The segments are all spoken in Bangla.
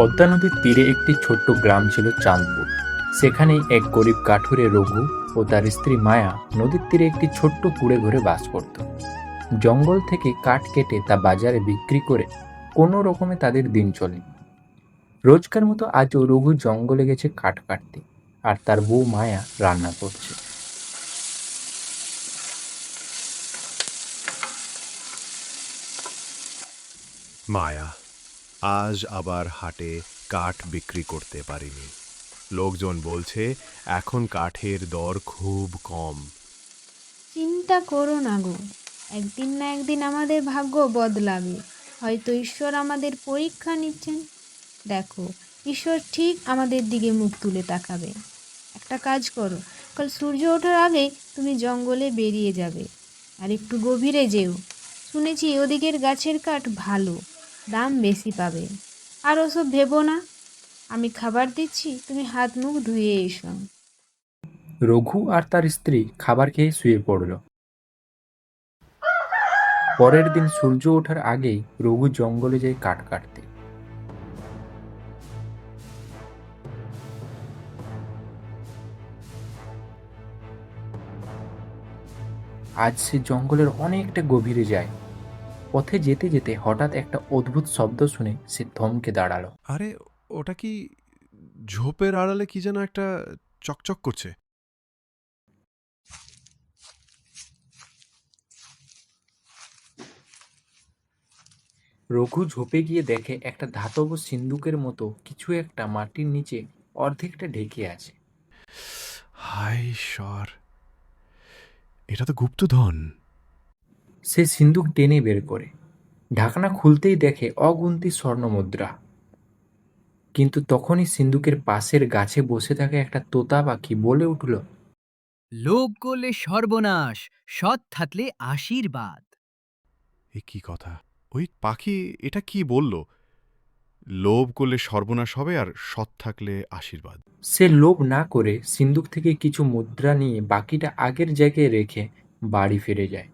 পদ্মা নদীর তীরে একটি ছোট্ট গ্রাম ছিল চাঁদপুর। সেখানেই এক গরিব কাঠুরে রঘু ও তার স্ত্রী মায়া নদীর তীরে একটি ছোট্ট কুড়ে ঘরে বাস করত। জঙ্গল থেকে কাঠ কেটে তা বাজারে বিক্রি করে কোনো রকমে তাদের দিন চলে। রোজকার মতো আজও রঘু জঙ্গলে গেছে কাঠ কাটতে আর তার বউ মায়া রান্না করছে। মায়া আজ আবার হাটে কাঠ বিক্রি করতে পারিনি। লোকজন বলছে, এখন কাঠের দর খুব কম। চিন্তা করো না গো। একদিন না একদিন আমাদের ভাগ্য বদলাবে। হয়তো ঈশ্বর আমাদের পরীক্ষা নিচ্ছেন। দেখো, ঈশ্বর ঠিক আমাদের দিকে মুখ তুলে তাকাবে। একটা কাজ করো, কাল সূর্য ওঠার আগে তুমি জঙ্গলে বেরিয়ে যাবে। আর একটু গভীরে যেও। শুনেছি ওদিকের গাছের কাঠ ভালো। দাম বেশি পাবে। আর ওসব ভেবো না। আমি খাবার দিচ্ছি, তুমি হাত মুখ ধুয়ে এসো। রঘু আর তার স্ত্রী খাবার খেয়ে শুয়ে পড়ল। পরের দিন সূর্য ওঠার আগেই রঘু জঙ্গলে যায় কাঠ কাটতে। আজ সে জঙ্গলের অনেকটা গভীরে যায়। পথে যেতে যেতে হঠাৎ একটা অদ্ভুত শব্দ শুনে সে থমকে দাঁড়াল। আরে ওটা কি ঝোপের আড়ালে কি যেন একটা চকচক করছে? রঘু ঝোপে গিয়ে দেখে একটা ধাতব সিন্দুকের মতো কিছু একটা মাটির নিচে অর্ধেকটা ঢেকে আছে। হাই ঈশ্বর এটা তো গুপ্তধন। সে সিন্দুক টেনে বের করে। ঢাকনা খুলতেই দেখে অগুন্তি স্বর্ণ মুদ্রা কিন্তু তখনই সিন্দুকের পাশের গাছে বসে থাকে একটা তোতা পাখি বলে উঠল লোভ করলে সর্বনাশ সৎ থাকলে আশীর্বাদ। এ কি কথা? ওই পাখি এটা কি বলল? লোভ করলে সর্বনাশ হবে আর সৎ থাকলে আশীর্বাদ। সে লোভ না করে সিন্দুক থেকে কিছু মুদ্রা নিয়ে বাকিটা আগের জায়গায় রেখে বাড়ি ফিরে যায়।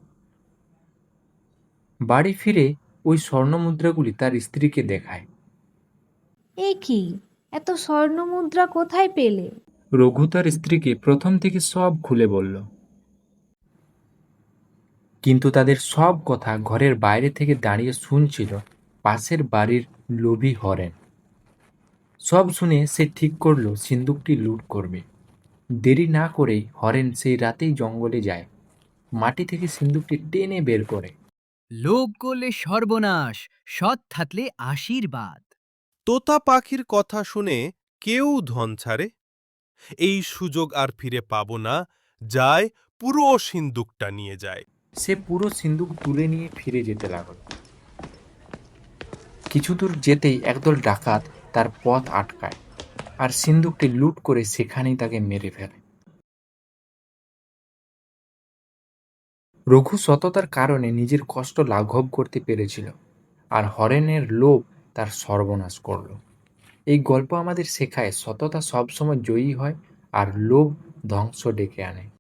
বাড়ি ফিরে ওই স্বর্ণ মুদ্রাগুলি তার স্ত্রীকে দেখায়। এ কি? এত স্বর্ণ মুদ্রা কোথায় পেলে? রঘু তার স্ত্রীকে প্রথম থেকে সব খুলে বলল। কিন্তু তাদের সব কথা ঘরের বাইরে থেকে দাঁড়িয়ে শুনছিল পাশের বাড়ির লোভী হরেন। সব শুনে সে ঠিক করল সিন্দুকটি লুট করবে। দেরি না করেই হরেন সেই রাতেই জঙ্গলে যায়। মাটি থেকে সিন্দুকটি টেনে বের করে। লোভ করলে সর্বনাশ সৎ থাকলে আশীর্বাদ। তোতা পাখির কথা শুনে কেউ ধন ছাড়ে? এই সুযোগ আর ফিরে পাব না যায় পুরো সিন্দুকটা নিয়ে যায়। সে পুরো সিন্দুক তুলে নিয়ে ফিরে যেতে লাগল। কিছু দূর যেতেই একদল ডাকাত তার পথ আটকায় আর সিন্দুকটি লুট করে সেখানেই তাকে মেরে ফেলে। রঘু সততার কারণে নিজের কষ্ট লাঘব করতে পেরেছিল আর হরেনের লোভ তার সর্বনাশ করল। এই গল্প আমাদের শেখায় সততা সবসময় জয়ী হয় আর লোভ ধ্বংস ডেকে আনে।